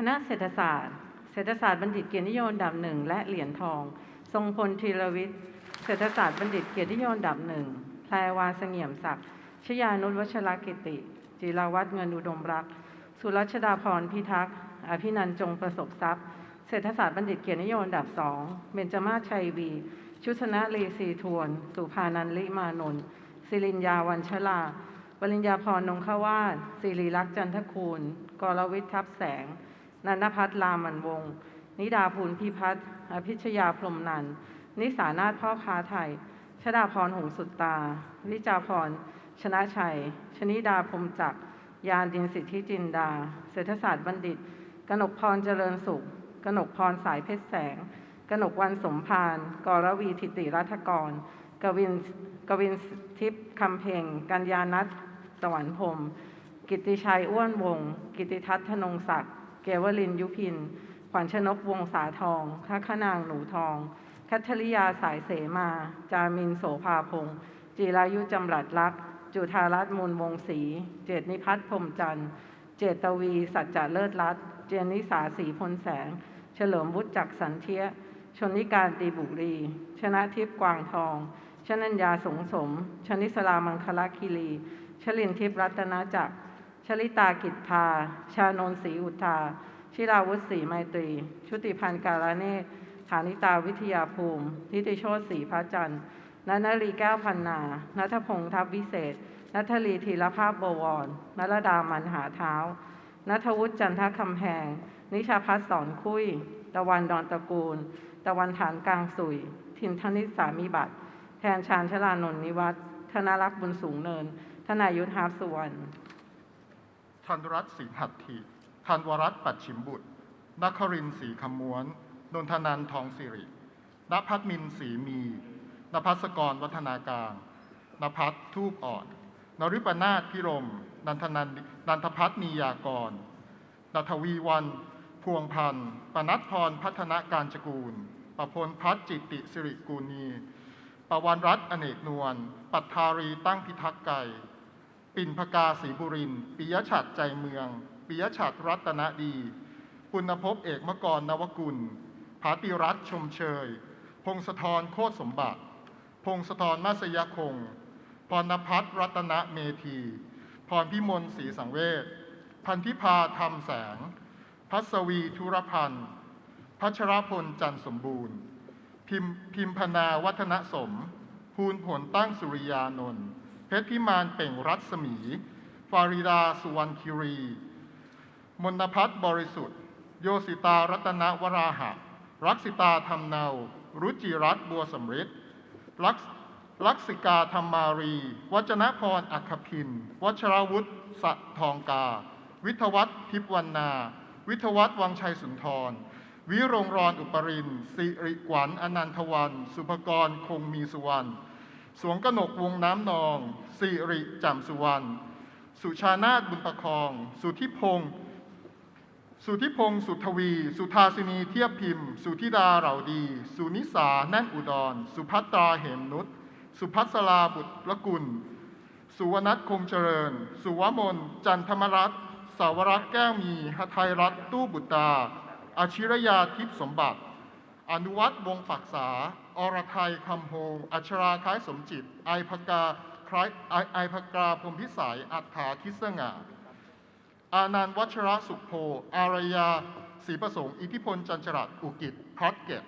คณะเศรษฐศาสตร์ เศรษฐศาสตร์บัณฑิตเกียรตินิยมดับหนึ่งและเหรียญทอง ทรงพลธีรวิทย์ เศรษฐศาสตร์บัณฑิตเกียรตินิยมดับหนึ่งแพรวาเสงี่ยมศักดิ์ ชยานุชวัชรกิติ จิราวัฒน์เงินอุดมรัก สุรัชดาพรพิทักษ์ อภินันจงประสบทรัพย์ เศรษฐศาสตร์บัณฑิตเกียรตินิยมดับสองเบญจมาศชัยวี ชุชนะลีซีทวน สุภานันลิมานนท์ศิรินยาวันชลาปริญญาพรนงขวาสสิริลักษ์จันทคูณ กรวิทย์ทับแสง นันพัฒน์ลามันวงศ์นิดาภูลพิพัฒน์อภิชยาพรมนัน นิสานาถพ่อค้าไทย ชดาพรหงสุตตาวิจาพร ชนะชัย ชนิดาพรมจักร ยานดินสิทธิจินดา เศรษฐศาสตร์บัณฑิต กนกพรเจริญสุข กนกพรสายเพชรแสง กนกวันสมพาน กรวีทิติรัฐกร กวิน กวินทิพย์คำเพ็งกัญญานัทสวรรค์พรมกิติชัยอ้วนวง กิติทัศน์ธนงศักดิ์ กวลินยุพิน ขวัญชนกวงศาทองทัคคนางหนูทอง คัทริยาสายเสมา จามินโสภาพงศ์จิรายุจำรัดลักษ์จุธารัตน์มูลวงศรี เจตนิพัฒน์พรมจันทร์ เจตวี สัจจะเลิศรัตน์ เจนนิสาสีพลแสง เฉลิมวุฒิจักสันเทีย ชนนิการดีบุรี ชนะทิพย์กวางทอง ชนัญญาสงสม ชนิสรามังคลคีรี ชลินทิพย์รัตนจักร ชลิตากิจพา ชานนศรีอุทา ชิราวุฒิศรีไมตรี ชุติพันธ์การเนตรฐานิตาวิทยาภูมิ ทิติโชติศรีพระจันทร์นันนลีแก้วพันนา นัทพงษ์ทัพวิเศษ นัทลีธีรภาพบวรนรดามันหาเท้า นัทวุฒิจันทคำแหง นิชาพัฒน์สอนคุย ตะวันดอนตระกูล ตะวันฐานกลางสุย ทินทนิสามีบัตร แทนชาญชลานนนิวัฒน์ธนรักษ์บุญสูงเนินทนายุทธาสุวรรณ ธันรัตน์ศรีหัตถีธันวรัตน์ปัดชิมบุตรนครินทร์ศรีคำมวน นนทนันทองสิรินภัทรมินศรีมี นภัสกรวัฒนาการนภัทรทูปอ่อน นริปนาถพิรม นันทนันนันทพัฒนียากรนัทวีวัน พวงพันธ์ปนัดพรพัฒนาการจกูล ประพลพัฒจิติสิริกูนีปวันรัตน์อเนกนวล ปัทธารีตั้งพิทักษ์ไก่ ปิ่นพกาศรีบุรินปิยฉัตรใจเมืองปิยฉัตรรัตนดี ปุณภพเอกมกรนวกุลผาติรัตชมเชย พงศธรโคตรสมบัติ พงศธรมาสยคง พรณพัฒรัตนเมธี พรพิมลศรีสังเวชพันธิพาธรรมแสง พัสวีธุรพันธ์ พัชรพลจันทร์สมบูรณ์พิมพิมพนาวัฒนสม ภูลผลตั้งสุริยานนท์ เพชรพิมานเป่งรัศมี ฟาริดาสุวรรณคิรี มนพัฒน์บริสุทธิ์ โยสิตารัตนวราหะ รักสิตาธรรมเนา รุจิรัตบัวสำริดลักลักษิกาธรรมารี วัจนพรอัคคพิน วัชรวุฒิสะทองกา วิทวัฒน์ทิพวรรณา วิทวัฒน์วังชัยสุนทร วิรงรอนอุปรินสิริขวัญอนันทวัน สุภกร คงมีสุวรรณ สวงกนกวงน้ำนองสิริจำสุวรรณ สุชานาถบุญประคอง สุทธิพงศ์สุทธิพงศ์สุทวี สุธาสินีเทียบพิมพ์ สุธิดาเหล่าดี สุนิสาแน่นอุดร สุภัตราเหมนุช สุพัสราบุตรกุล สุวนัทคงเจริญ สุวมนจันทมรัตสาวรักษ์แก้วมีหทัยรัตตู้บุตราอาชิรยาทิพย์สมบัติ อนุวัตรวงฝักษา อรไทยคำโฮงอัชราคล้ายสมจิต ไอภกาคล้ายไอไอภกาพรมพิสัย อัฏฐาคิสงาอานันวัชระสุขโพ อารยาศรีประสงค์ อิทธิพลจันจรัตอุกิจพัดเกต